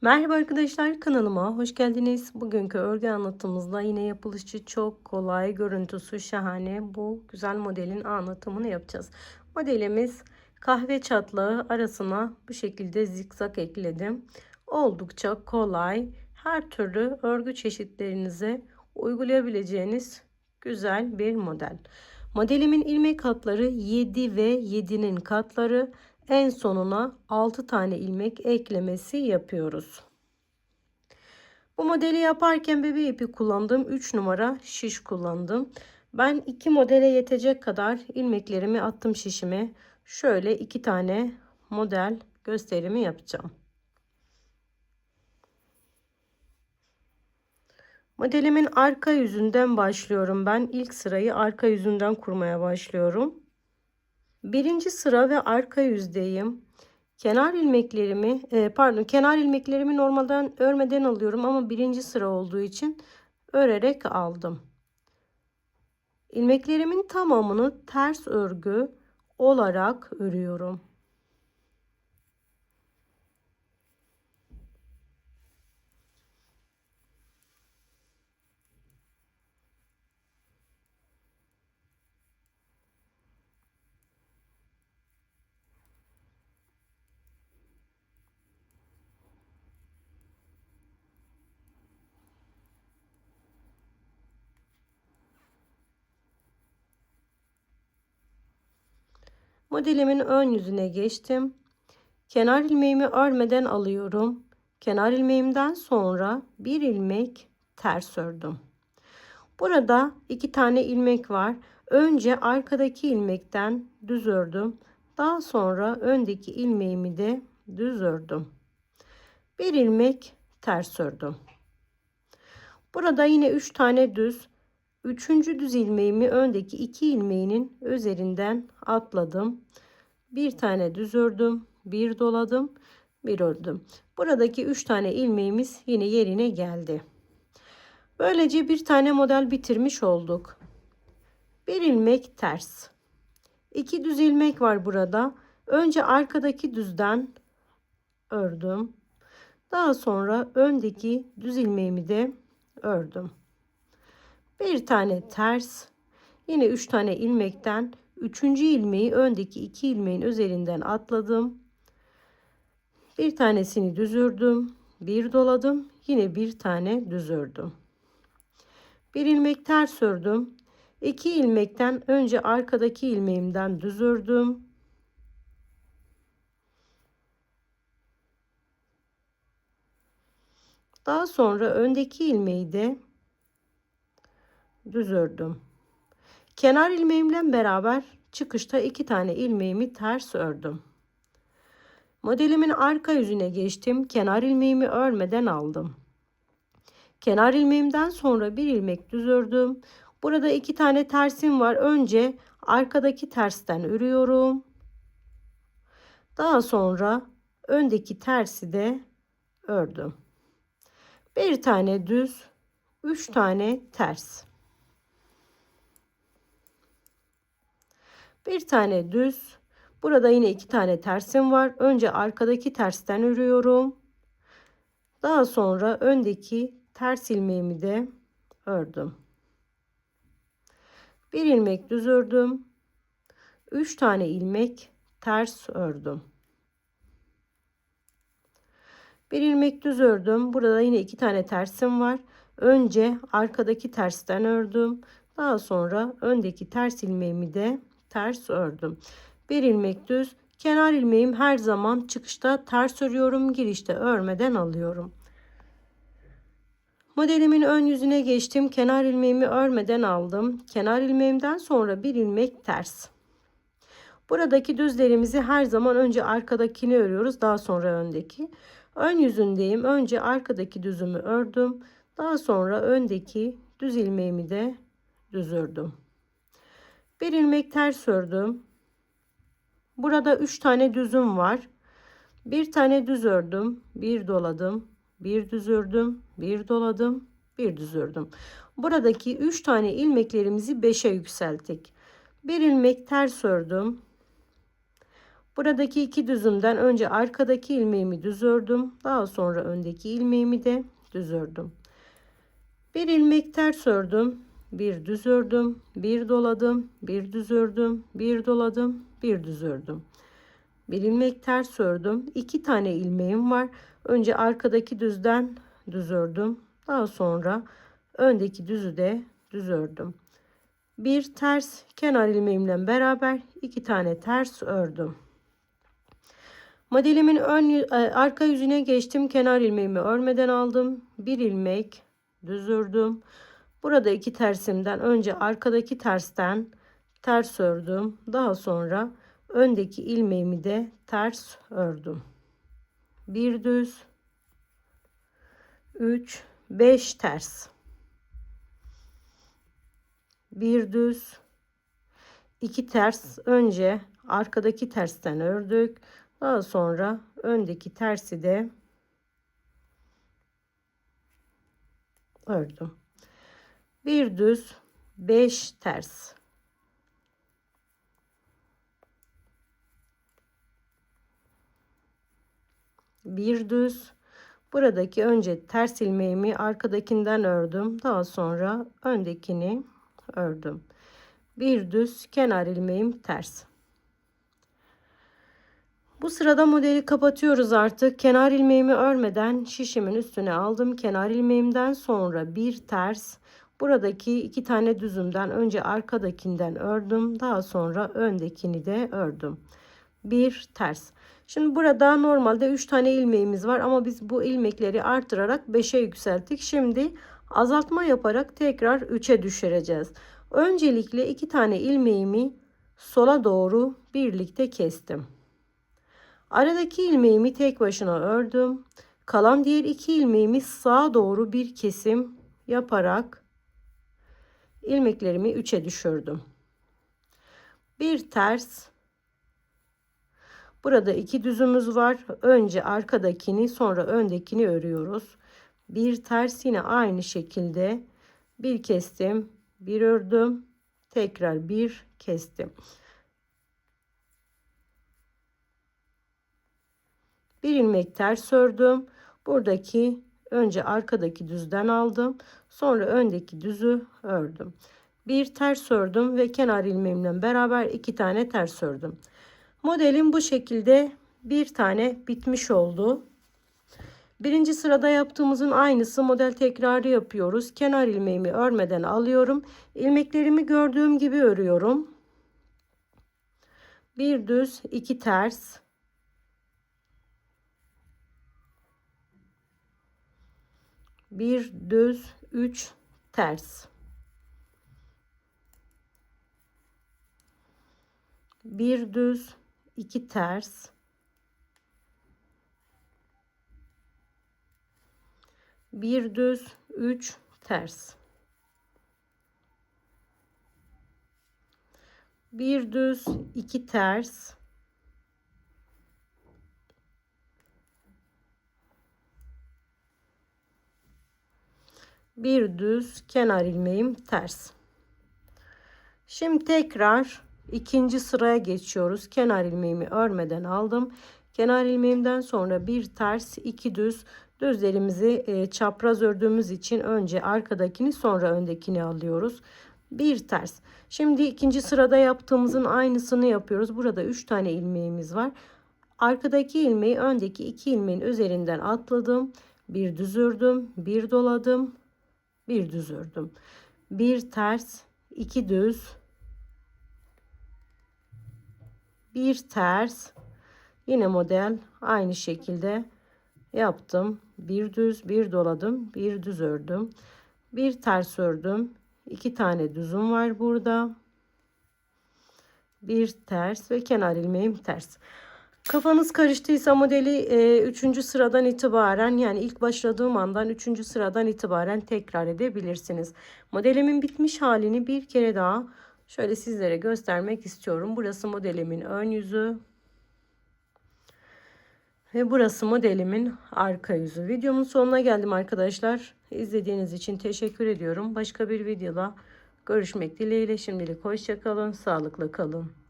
Merhaba arkadaşlar kanalıma hoş geldiniz. Bugünkü örgü anlatımımızda yine yapılışı çok kolay, görüntüsü şahane bu güzel modelin anlatımını yapacağız. Modelimiz kahve çatlağı arasına bu şekilde zikzak ekledim. Oldukça kolay, her türlü örgü çeşitlerinize uygulayabileceğiniz güzel bir model. Modelimin ilmek katları 7 ve 7'nin katları en sonuna 6 tane ilmek eklemesi yapıyoruz. Bu modeli yaparken bebe ipi kullandım. 3 numara şiş kullandım. Ben iki modele yetecek kadar ilmeklerimi attım şişime. Şöyle iki tane model gösterimi yapacağım. Modelimin arka yüzünden başlıyorum. Ben ilk sırayı arka yüzünden kurmaya başlıyorum. Birinci sıra ve arka yüzdeyim. Kenar ilmeklerimi e, pardon kenar ilmeklerimi normalden örmeden alıyorum ama birinci sıra olduğu için örerek aldım. İlmeklerimin tamamını ters örgü olarak örüyorum. Modelimin ön yüzüne geçtim. Kenar ilmeğimi örmeden alıyorum. Kenar ilmeğimden sonra bir ilmek ters ördüm. Burada iki tane ilmek var. Önce arkadaki ilmekten düz ördüm. Daha sonra öndeki ilmeğimi de düz ördüm. Bir ilmek ters ördüm. Burada yine üç tane düz Üçüncü düz ilmeğimi öndeki iki ilmeğinin üzerinden atladım. Bir tane düz ördüm, bir doladım, bir ördüm. Buradaki üç tane ilmeğimiz yine yerine geldi. Böylece bir tane model bitirmiş olduk. Bir ilmek ters. İki düz ilmek var burada. Önce arkadaki düzden ördüm. Daha sonra öndeki düz ilmeğimi de ördüm bir tane ters yine üç tane ilmekten üçüncü ilmeği öndeki iki ilmeğin üzerinden atladım. Bir tanesini düz ördüm bir doladım yine bir tane düz ördüm bir ilmek ters ördüm iki ilmekten önce arkadaki ilmeğimden düz ördüm daha sonra öndeki ilmeği de düz ördüm. Kenar ilmeğimle beraber çıkışta iki tane ilmeğimi ters ördüm. Modelimin arka yüzüne geçtim. Kenar ilmeğimi örmeden aldım. Kenar ilmeğimden sonra bir ilmek düz ördüm. Burada iki tane tersim var. Önce arkadaki tersten örüyorum. Daha sonra öndeki tersi de ördüm. Bir tane düz, üç tane ters. Bir tane düz. Burada yine iki tane tersim var. Önce arkadaki tersten örüyorum. Daha sonra öndeki ters ilmeğimi de ördüm. Bir ilmek düz ördüm. Üç tane ilmek ters ördüm. Bir ilmek düz ördüm. Burada yine iki tane tersim var. Önce arkadaki tersten ördüm. Daha sonra öndeki ters ilmeğimi de ters ördüm. Bir ilmek düz. Kenar ilmeğim her zaman çıkışta ters örüyorum. Girişte örmeden alıyorum. Modelimin ön yüzüne geçtim. Kenar ilmeğimi örmeden aldım. Kenar ilmeğimden sonra bir ilmek ters. Buradaki düzlerimizi her zaman önce arkadakini örüyoruz. Daha sonra öndeki. Ön yüzündeyim. Önce arkadaki düzümü ördüm. Daha sonra öndeki düz ilmeğimi de düz ördüm bir ilmek ters ördüm burada üç tane düzüm var bir tane düz ördüm bir doladım bir düz ördüm bir doladım bir düz ördüm buradaki üç tane ilmeklerimizi 5'e yükselttik bir ilmek ters ördüm Buradaki iki düzümden önce arkadaki ilmeğimi düz ördüm. Daha sonra öndeki ilmeğimi de düz ördüm. Bir ilmek ters ördüm. Bir düz ördüm. Bir doladım. Bir düz ördüm. Bir doladım. Bir düz ördüm. Bir ilmek ters ördüm. İki tane ilmeğim var. Önce arkadaki düzden düz ördüm. Daha sonra öndeki düzü de düz ördüm. Bir ters kenar ilmeğimle beraber iki tane ters ördüm. Modelimin ön e, arka yüzüne geçtim. Kenar ilmeğimi örmeden aldım. Bir ilmek düz ördüm. Burada iki tersimden önce arkadaki tersten ters ördüm. Daha sonra öndeki ilmeğimi de ters ördüm. Bir düz 3 5 ters. Bir düz iki ters önce arkadaki tersten ördük. Daha sonra öndeki tersi de ördüm. Bir düz 5 ters. Bir düz buradaki önce ters ilmeğimi arkadakinden ördüm. Daha sonra öndekini ördüm. Bir düz kenar ilmeğim ters. Bu sırada modeli kapatıyoruz artık. Kenar ilmeğimi örmeden şişimin üstüne aldım. Kenar ilmeğimden sonra bir ters. Buradaki iki tane düzümden önce arkadakinden ördüm. Daha sonra öndekini de ördüm. Bir ters. Şimdi burada normalde 3 tane ilmeğimiz var ama biz bu ilmekleri artırarak 5'e yükselttik. Şimdi azaltma yaparak tekrar 3'e düşüreceğiz. Öncelikle iki tane ilmeğimi sola doğru birlikte kestim. Aradaki ilmeğimi tek başına ördüm. Kalan diğer iki ilmeğimi sağa doğru bir kesim yaparak ilmeklerimi 3'e düşürdüm. Bir ters. Burada iki düzümüz var. Önce arkadakini sonra öndekini örüyoruz. Bir ters yine aynı şekilde bir kestim, bir ördüm, tekrar bir kestim. bir ilmek ters ördüm. Buradaki önce arkadaki düzden aldım. Sonra öndeki düzü ördüm. Bir ters ördüm ve kenar ilmeğimle beraber iki tane ters ördüm. Modelim bu şekilde bir tane bitmiş oldu. Birinci sırada yaptığımızın aynısı model tekrarı yapıyoruz. Kenar ilmeğimi örmeden alıyorum. İlmeklerimi gördüğüm gibi örüyorum. Bir düz, iki ters. Bir düz 3 ters. Bir düz 2 ters. Bir düz 3 ters. Bir düz 2 ters bir düz kenar ilmeğim ters. Şimdi tekrar ikinci sıraya geçiyoruz. Kenar ilmeğimi örmeden aldım. Kenar ilmeğimden sonra bir ters, iki düz düzlerimizi e, çapraz ördüğümüz için önce arkadakini sonra öndekini alıyoruz. Bir ters. Şimdi ikinci sırada yaptığımızın aynısını yapıyoruz. Burada üç tane ilmeğimiz var. Arkadaki ilmeği öndeki iki ilmeğin üzerinden atladım. Bir düz ördüm, bir doladım, bir düz ördüm. Bir ters, iki düz, bir ters. Yine model aynı şekilde yaptım. Bir düz, bir doladım, bir düz ördüm. Bir ters ördüm. iki tane düzüm var burada. Bir ters ve kenar ilmeğim ters. Kafanız karıştıysa modeli 3. E, sıradan itibaren yani ilk başladığım andan 3. sıradan itibaren tekrar edebilirsiniz. Modelimin bitmiş halini bir kere daha şöyle sizlere göstermek istiyorum. Burası modelimin ön yüzü. Ve burası modelimin arka yüzü. Videomun sonuna geldim arkadaşlar. İzlediğiniz için teşekkür ediyorum. Başka bir videoda görüşmek dileğiyle. Şimdilik hoşçakalın. Sağlıkla kalın.